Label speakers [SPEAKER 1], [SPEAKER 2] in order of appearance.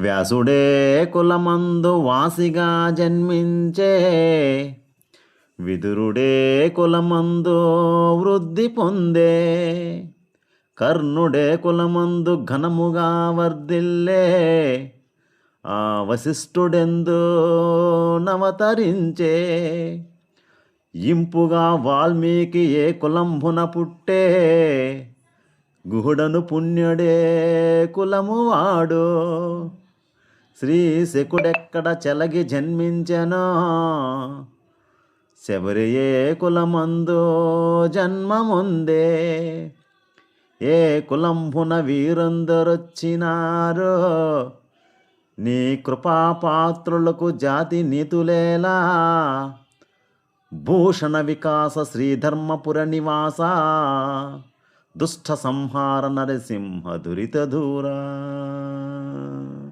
[SPEAKER 1] వ్యాసుడే కులమందు వాసిగా జన్మించే. విదురుడే కులమందు వృద్ధి పొందే. కర్ణుడే కులమందు ఘనముగా వర్ధిల్లే. ఆ వశిష్ఠుడెందు నవతరించే. ఇంపుగా వాల్మీకి ఏ కులంభున పుట్టే. గుహుడను పుణ్యుడే కులము వాడు. శ్రీ శకుడెక్కడ చెలగి జన్మించెనో? శబరి ఏ కులమందు జన్మముందే? ఏ కులంభున వీరందరొచ్చినారో? నీ కృపాపాత్రులకు జాతి నీతులేలా? భూషణ వికాస శ్రీధర్మపుర నివాస? దుష్ట సంహార నరసింహ దురిత దూరా